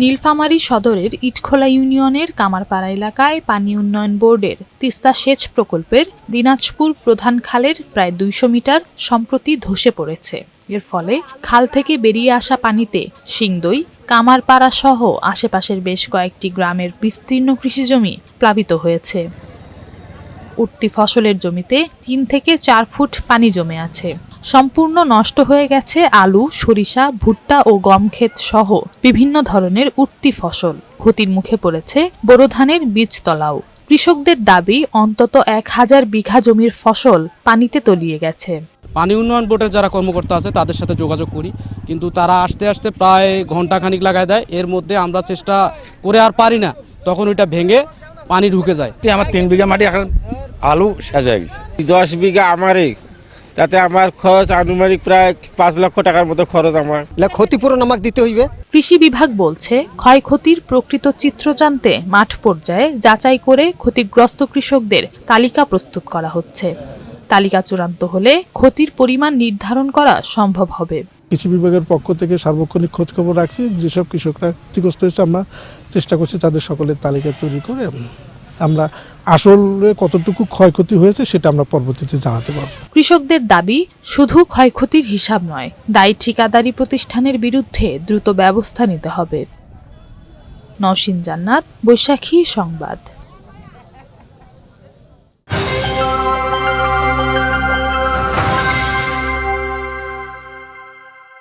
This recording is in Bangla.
নীলফামারী সদরের ইটখোলা ইউনিয়নের কামারপাড়া এলাকায় পানি উন্নয়ন বোর্ডের তিস্তা সেচ প্রকল্পের দিনাজপুর প্রধান খালের প্রায় দুইশো মিটার সম্প্রতি ধসে পড়েছে। এর ফলে খাল থেকে বেরিয়ে আসা পানিতে সিংদই কামারপাড়া সহ আশেপাশের বেশ কয়েকটি গ্রামের বিস্তীর্ণ কৃষিজমি প্লাবিত হয়েছে। উঠতি ফসলের জমিতে তিন থেকে চার ফুট পানি জমে আছে। সম্পূর্ণ নষ্ট হয়ে গেছে আলু সরিষা ভুট্টা ও গম ক্ষেত সহ বিভিন্ন ধরনের উঠতি ফসল। ক্ষতির মুখে পড়েছে বোরো ধানের বীজতলাও। কৃষকদের দাবি অন্তত এক হাজার বিঘা জমির ফসল পানিতে তলিয়ে গেছে। পানি উন্নয়ন বোর্ডের যারা কর্মকর্তা আছে তাদের সাথে যোগাযোগ করি। কিন্তু তারা আসতে আসতে প্রায় ঘণ্টা খানিক লাগায় দেয়। এর মধ্যে আমরা চেষ্টা করে আর পারি না। তখন ওইটা ভেঙে পানি ঢুকে যায়। তে আমার তিন বিঘা মাটি এখন আলু শেষ হয়ে গেছে। দশ বিঘা আমারই। তাতে আমার খরচ আনুমানিক প্রায় পাঁচ লক্ষ টাকার মতো খরচ আমার। ক্ষতিপূরণ আমাকে দিতে হইবে? কৃষি বিভাগ বলছে ক্ষয়ক্ষতির প্রকৃত চিত্র জানতে মাঠ পর্যায়ে যাচাই করে ক্ষতিগ্রস্ত কৃষকদের তালিকা প্রস্তুত করা হচ্ছে। তালিকা চূড়ান্ত হলে ক্ষতির পরিমাণ নির্ধারণ করা সম্ভব হবে। কৃষি বিভাগের পক্ষ থেকে সার্বক্ষণিক খোঁজ খবর রাখছি যেসব কৃষকরা ক্ষতিগ্রস্ত হয়েছে আমরা চেষ্টা করছি তাদের সকলের তালিকা তৈরি করে আমরা আসলে কতটুকু ক্ষয়ক্ষতি হয়েছে সেটা আমরা পরবর্তীতে জানাতে পারব। কৃষকদের দাবি, শুধু ক্ষয়ক্ষতির হিসাব নয়, দায়ী ঠিকাদারি প্রতিষ্ঠানের বিরুদ্ধে দ্রুত ব্যবস্থা নিতে হবে। নওশিন জান্নাত, বৈশাখী সংবাদ।